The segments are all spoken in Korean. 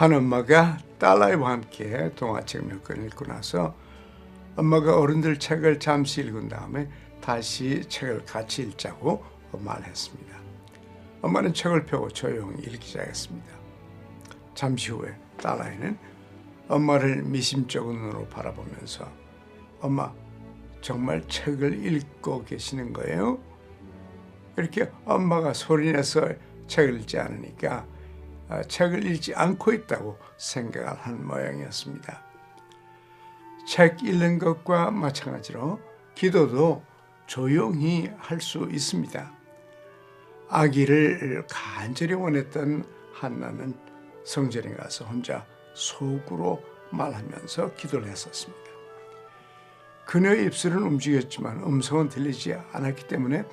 한 엄마가 딸아이와 함께 동화책 몇 권 읽고 나서 엄마가 어른들 책을 잠시 읽은 다음에 다시 책을 같이 읽자고 말했습니다. 엄마는 책을 펴고 조용히 읽기 시작했습니다. 잠시 후에 딸아이는 엄마를 미심쩍은 눈으로 바라보면서 엄마 정말 책을 읽고 계시는 거예요? 이렇게 엄마가 소리내서 책을 읽지 않으니까 아, 책을 읽지 않고 있다고 생각을 한 모양이었습니다. 책 읽는 것과 마찬가지로 기도도 조용히 할 수 있습니다. 아기를 간절히 원했던 한나는 성전에 가서 혼자 속으로 말하면서 기도를 했었습니다. 그녀의 입술은 움직였지만 음성은 들리지 않았기 때문에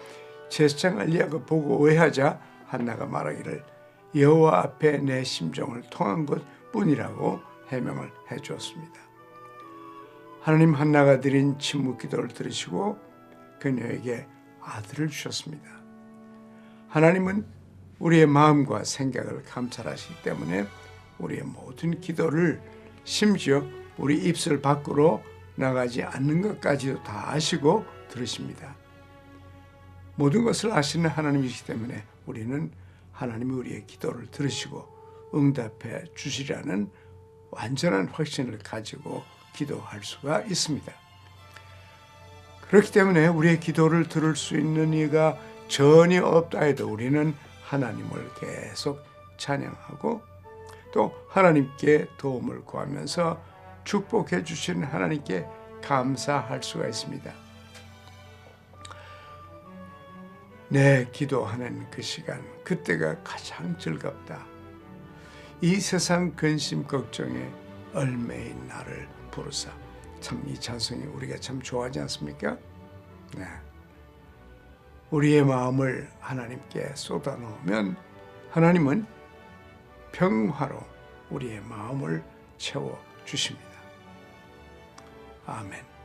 제사장 엘리야가 보고 오해하자 한나가 말하기를 여호와 앞에 내 심정을 통한 것뿐이라고 해명을 해 주었습니다. 하나님 한나가 드린 침묵 기도를 들으시고 그녀에게 아들을 주셨습니다. 하나님은 우리의 마음과 생각을 감찰하시기 때문에 우리의 모든 기도를 심지어 우리 입술 밖으로 나가지 않는 것까지도 다 아시고 들으십니다. 모든 것을 아시는 하나님이시기 때문에 우리는 하나님이 우리의 기도를 들으시고 응답해 주시라는 완전한 확신을 가지고 기도할 수가 있습니다. 그렇기 때문에 우리의 기도를 들을 수 있는 이가 전혀 없다 해도 우리는 하나님을 계속 찬양하고 또 하나님께 도움을 구하면서 축복해 주신 하나님께 감사할 수가 있습니다. 내 기도하는 그 시간, 그때가 가장 즐겁다. 이 세상 근심 걱정에 얼매인 나를 부르사. 참 이 찬송이 우리가 참 좋아하지 않습니까? 네. 우리의 마음을 하나님께 쏟아놓으면 하나님은 평화로 우리의 마음을 채워 주십니다. 아멘.